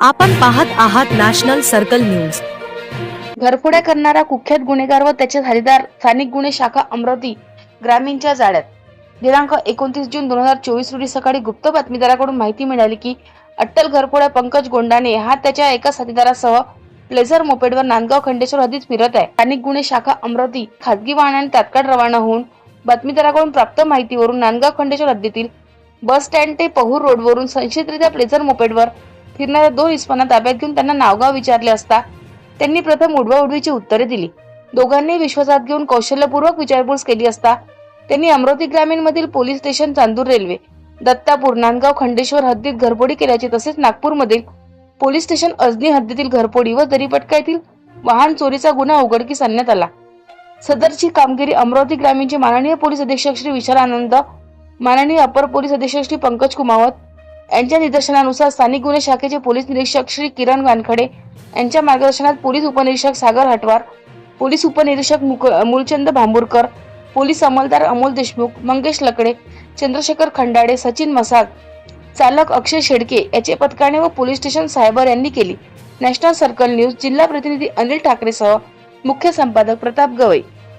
आपण पाहत आहात नॅशनल सर्कल न्यूज. घरफोड्या करणारा कुख्यात गुन्हेगार व त्याचे साथीदार स्थानिक गुन्हे शाखा अमरावती ग्रामीणच्या जाळ्यात. दिनांक एकोणतीस जून दोन हजार चोवीस रोजी सकाळी गुप्त बातमीदाराकडून माहिती मिळाली की अट्टल घरफोड्या पंकज गोंडाने हा त्याच्या एका साथीदारासह प्लेझर मोपेडवर नांदगाव खंडेश्वर हद्दीत फिरत आहे. स्थानिक गुन्हे शाखा अमरावती खाजगी वाहनाने तात्काळ रवाना होऊन बातमीदाराकडून प्राप्त माहितीवरून नांदगाव खंडेश्वर हद्दीतील बस स्टँड ते पहूर रोडवरून संशयितरित्या प्लेझर मोपेडवर फिरणाऱ्या दोन इस्मांना ताब्यात घेऊन त्यांना नावगाव विचारले असता त्यांनी प्रथम उडवाउडवीची उत्तरे दिली. दोघांनी विश्वासात घेऊन कौशल्यपूर्वक विचारपूस केली असता त्यांनी अमरावती ग्रामीण मधील police station Chandur railway Dattapur Nandgaon Khandeshwar हद्दीत घरफोडी केल्याची तसेच नागपूरमधील पोलीस स्टेशन अजनी हद्दीतील घरफोडी व दरीपटका येथील वाहन चोरीचा गुन्हा उघडकीस आणण्यात आला. सदरची कामगिरी अमरावती ग्रामीणचे माननीय पोलीस अधीक्षक श्री विशाल आनंद माननीय अपर पोलीस अधीक्षक श्री पंकज कुमावत यांच्या निदर्शनानुसार स्थानिक गुन्हे शाखेचे पोलीस निरीक्षक श्री किरण वानखडे यांच्या मार्गदर्शनात पोलीस उपनिरीक्षक सागर हटवार पोलीस उपनिरीक्षक मुक- मूलचंद भांबुरकर पोलीस अंमलदार अमोल देशमुख मंगेश लकडे चंद्रशेखर खंडाडे सचिन मसाग चालक अक्षय शेडके याचे पथकाने व पोलीस स्टेशन सायबर यांनी केली. नॅशनल सर्कल न्यूज जिल्हा प्रतिनिधी अनिल ठाकरेसह मुख्य संपादक प्रताप गवई.